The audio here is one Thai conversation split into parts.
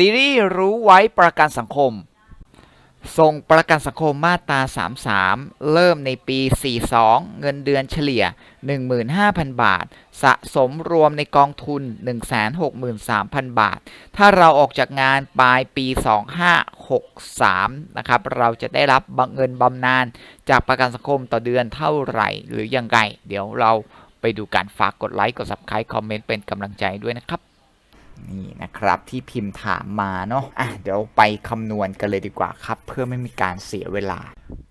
ซีรีส์รู้ไว้ประกันสังคม ส่งประกันสังคมมาตรา 33 เริ่มในปี 42 เงินเดือนเฉลี่ย 15,000 บาท สะสมรวมในกองทุน 163,000 บาท ถ้าเราออกจากงานปลายปี 2563 นะครับ เราจะได้รับเงินบำนาญจากประกันสังคมต่อเดือนเท่าไหร่ หรือยังไง เดี๋ยวเราไปดูการฝากกดไลค์ กด subscribe คอมเมนต์เป็นกำลังใจด้วยนะครับ นี่นะครับที่พิมพ์ถามมาเนาะอะเดี๋ยวไปคำนวณกันเลยดีกว่าครับ เพื่อไม่มีการเสียเวลา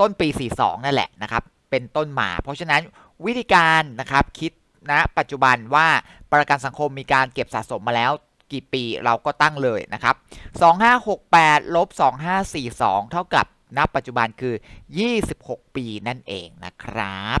ต้นปี 42 นั่นแหละนะครับ เป็นต้นมา เพราะฉะนั้นวิธีการนะครับคิดณปัจจุบันว่าประกันสังคมมีการเก็บสะสมมาแล้วกี่ปีเราก็ตั้งเลยนะครับ 2568ลบ2542 เท่ากับณปัจจุบันคือ 26 ปีนั่นเองนะครับ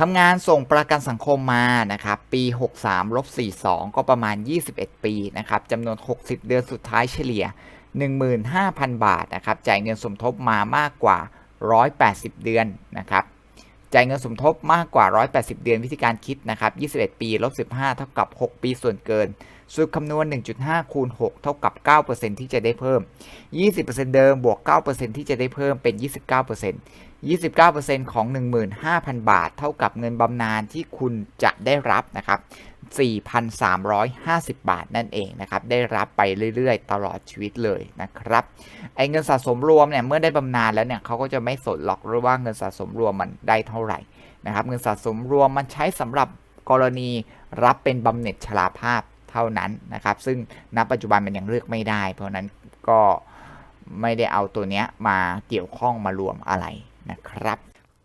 ทำงานส่งประกันสังคมมานะครับปี 63ลบ42 ก็ประมาณ 21 ปีนะครับจำนวน 60 เดือนสุดท้ายเฉลี่ย 15,000 บาทนะครับจ่ายเงินสมทบมามากกว่า 180 เดือนนะครับ จ่ายเงินสมทบมากกว่า 180 เดือนวิธีการคิดนะครับ 21 ปีลบ15 เท่ากับ 6 ปีส่วนเกินสูตรคำนวณ 1.5 คูณ 6 เท่ากับ 9%ที่จะได้เพิ่ม 20%เดิมบวก 9%ที่จะได้เพิ่มเป็น 29% 29%ของ 15,000 บาท เท่ากับเงินบำนาญที่คุณจะได้รับนะครับ 4,350 บาทนั่นเองนะครับ ได้รับไปเรื่อยๆ ตลอดชีวิตเลยนะครับ ไอ้เงินสะสมรวมเนี่ย เมื่อได้บำนาญแล้วเนี่ยเขาก็จะไม่สนหรอกหรือว่าเงินสะสมรวมมันได้เท่าไหร่นะครับ เงินสะสมรวมมันใช้สำหรับกรณีรับเป็นบำเหน็จชราภาพเท่านั้นนะครับ ซึ่งณปัจจุบันมันยังเลือกไม่ได้ เพราะนั้นก็ไม่ได้เอาตัวเนี้ยมาเกี่ยวข้องมารวมอะไรนะครับ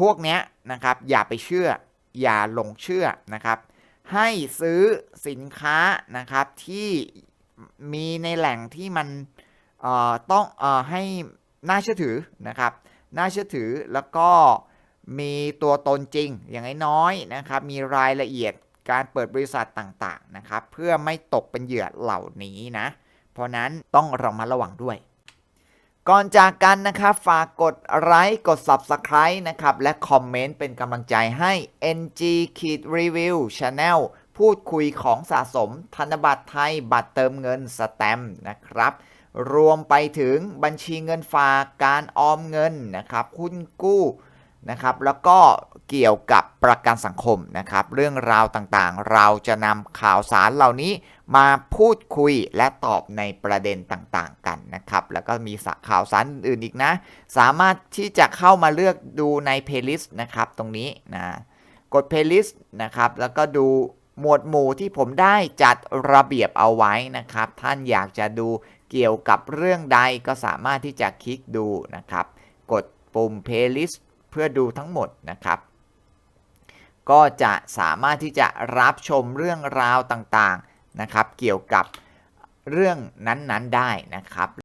พวกเนี้ยนะครับอย่าไปเชื่อ อย่าหลงเชื่อนะครับ ให้ซื้อสินค้านะครับที่มีในแหล่งที่มันเอ่อต้องเอ่อให้น่าเชื่อถือนะครับ น่าเชื่อถือแล้วก็มีตัวตนจริงอย่างน้อยๆนะครับ มีรายละเอียดการเปิดบริษัทต่างๆนะครับ เพื่อไม่ตกเป็นเหยื่อเหล่านี้นะ เพราะนั้นต้องระมัดระวังด้วย ก่อนจากกันนะครับฝากกดไลค์กด Subscribe นะครับ และคอมเมนต์เป็นกำลังใจให้ NG ขีด Review Channel พูดคุยของสะสมธนบัตรไทยบัตรเติมเงินสแตมนะครับ รวมไปถึงบัญชีเงินฝากการออมเงินนะครับหุ้นกู้ นะครับแล้วก็เกี่ยวกับประกันสังคมนะครับเรื่องราวต่างๆ เราจะนำข่าวสารเหล่านี้มาพูดคุยและตอบในประเด็นต่างๆกันนะครับแล้วก็มีข่าวสารอื่นๆอีกนะ สามารถที่จะเข้ามาเลือกดูใน playlist นะครับตรงนี้นะกด playlist นะครับแล้วก็ดูหมวดหมู่ที่ผมได้จัดระเบียบเอาไว้นะครับ ท่านอยากจะดูเกี่ยวกับเรื่องใดก็สามารถที่จะคลิกดูนะครับ กดปุ่ม playlist เพื่อดูทั้งหมดนะครับ ก็จะสามารถที่จะรับชมเรื่องราวต่างๆนะครับ เกี่ยวกับเรื่องนั้นๆได้นะครับ